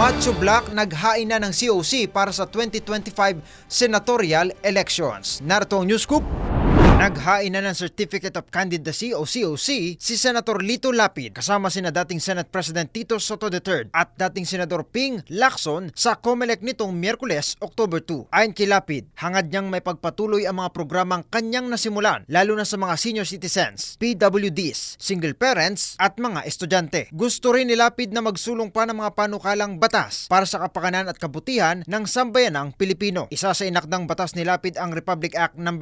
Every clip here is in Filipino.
Macho Black naghain na ng COC para sa 2025 senatorial elections. Narito ang news scoop. Naghain na ng Certificate of Candidacy o COC si Senator Lito Lapid kasama sina dating Senate President Tito Soto III at dating Senador Ping Lacson sa COMELEC nitong Miyerkules, October 2. Ayon kay Lapid, hangad niyang may pagpatuloy ang mga programang kanyang nasimulan lalo na sa mga senior citizens, PWDs, single parents at mga estudyante. Gusto rin ni Lapid na magsulong pa ng mga panukalang batas para sa kapakanan at kabutihan ng sambayanang Pilipino. Isa sa inakdang batas ni Lapid ang Republic Act No.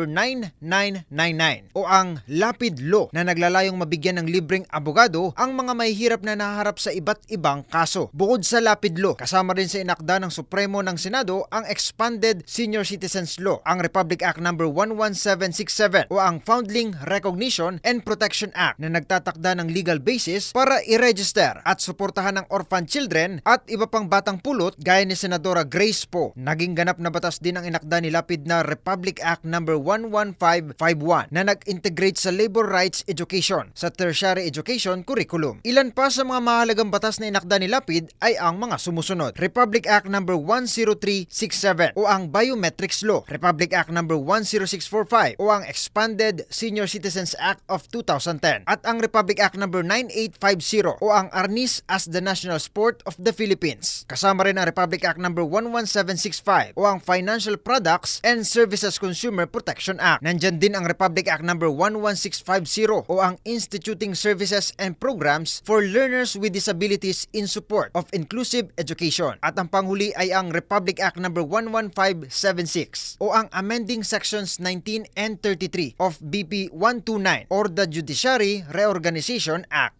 9999 o ang Lapid Law na naglalayong mabigyan ng libreng abogado ang mga mahihirap na naharap sa iba't ibang kaso. Bukod sa Lapid Law, kasama rin sa inakda ng Supremo ng Senado ang Expanded Senior Citizens Law, ang Republic Act No. 11767 o ang Foundling Recognition and Protection Act na nagtatakda ng legal basis para i-register at suportahan ng orphan children at iba pang batang pulot gaya ni Senadora Grace Poe. Naging ganap na batas din ang inakda ni Lapid na Republic Act No. 11551 na nag-integrate sa labor rights education sa tertiary education curriculum. Ilan pa sa mga mahalagang batas na inakda ni Lapid ay ang mga sumusunod. Republic Act No. 10367 o ang Biometrics Law, Republic Act No. 10645 o ang Expanded Senior Citizens Act of 2010 at ang Republic Act No. 9850 o ang Arnis as the National Sport of the Philippines. Kasama rin ang Republic Act No. 11765 o ang Financial Products and Services Consumer Protection Act. Nandyan din ang Republic Act No. 11650 o ang Instituting Services and Programs for Learners with Disabilities in Support of Inclusive Education. At ang panghuli ay ang Republic Act No. 11576 o ang Amending Sections 19 and 33 of BP 129 or the Judiciary Reorganization Act.